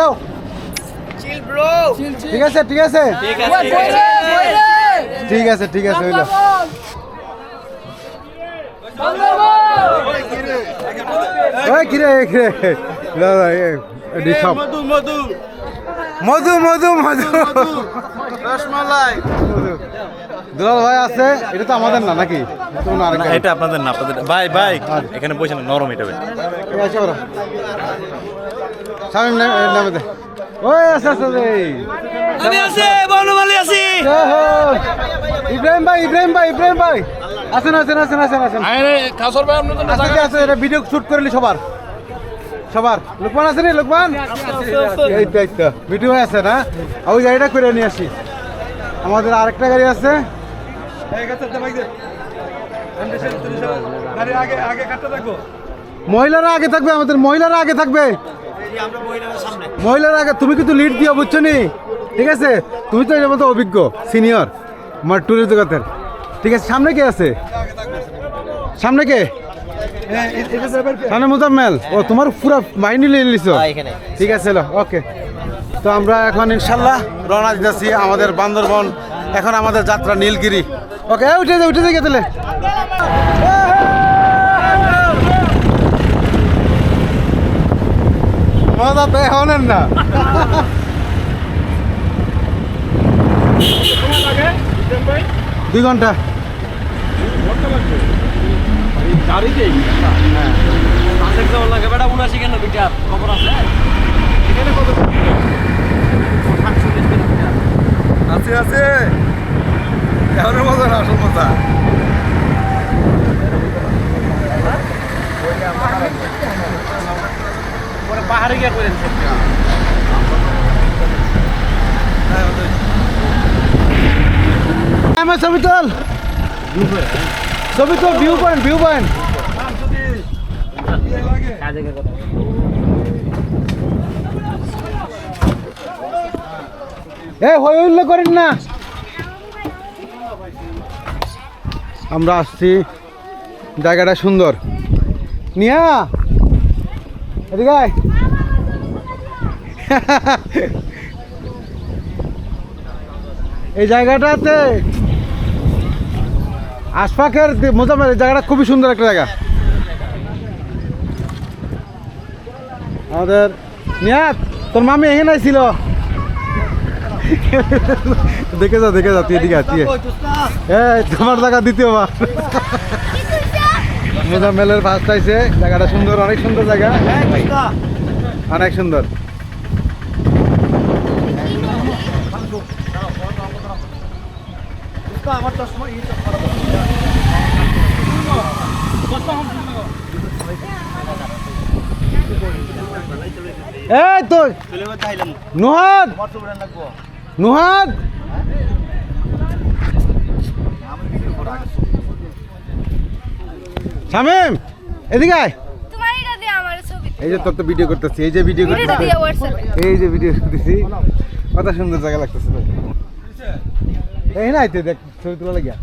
উঠাও ঠিক আছে ঠিক আছে. ঠিক আছে ঠিক আছে হইল কিরে কিরে দাদা মধু মধু মধু মধু মধু রসমালাই দুলাল ভাই আছে এটা তো আমাদের না নাকি? এটা আপনাদের না আপনাদের ভাই ভাই এখানে বসে নরম এটা ভাই। নামে দে। ওই আছে আছে আমি আছি বনমালী আছি। ইব্রাহিম ভাই ইব্রাহিম ভাই ইব্রাহিম ভাই। আসেন আসেন আসেন আসেন আসেন। কাসর ভাই আপনাদের আছে এটা ভিডিও শুট করলি সবার। সবার। লোকমান আছে নি লোকমান? এই তো ভিডিও আছে না? ওই গাড়িটা করে নিয়ে আসি। আমাদের আরেকটা গাড়ি আছে। মহিলারা আগে থাকবে আমাদের মহিলারা আগে থাকবে। মহিলারা আগে তুমি কিন্তু লিড দিও বুঝছ নি? ঠিক আছে? তুমি তো এর মতো অভিজ্ঞ সিনিয়র আমার ট্যুরের জগতের। ঠিক আছে? সামনে কে আছে? সামনে কে? সামনে মুজাম্মেল। ও তোমার পুরো মাইন্ড নিয়ে নিছো? ঠিক আছে ওকে। তো আমরা এখন ইনশাল্লাহ রওনা দিতেছি আমাদের বান্দরবন এখন আমাদের যাত্রা নীলগিরি। ওকে উঠে যা উঠে যাই তাহলে। মজা তো এখনের না। দুই ঘণ্টা। আছে আছে। এখন মজা না আসল মজা তোল ছবি তোল ভিউ পয়েন্ট ভিউ পয়েন্ট এ, হই উল্লেখ করেন না। আমরা আসছি। জায়গাটা সুন্দর। নিয়া, এদিকে। এই জায়গাটাতে আশফাকের দি- মোজাম্মেল, এই জায়গাটা খুবই সুন্দর একটা জায়গা। আমাদের নিয়াত, তোর মামি এখানে ছিল। দেখে যা দেখে যা, তুই এদিকে তুই এই, তোমার জায়গা দ্বিতীয়বার। মোজাম্মেলের ফার্স্ট আইছে। জায়গাটা সুন্দর, অনেক সুন্দর জায়গা। অনেক সুন্দর। এই তো নুহাদ! নুহাদ! শামিম এদিকে আয়। এই যে তোর তো ভিডিও করতেছি এই যে ভিডিও করতেছি। এই যে ভিডিও করতেছি। কত সুন্দর জায়গা লাগতেছে। এই না দেখ। ছবি তোলা লাগিয়া।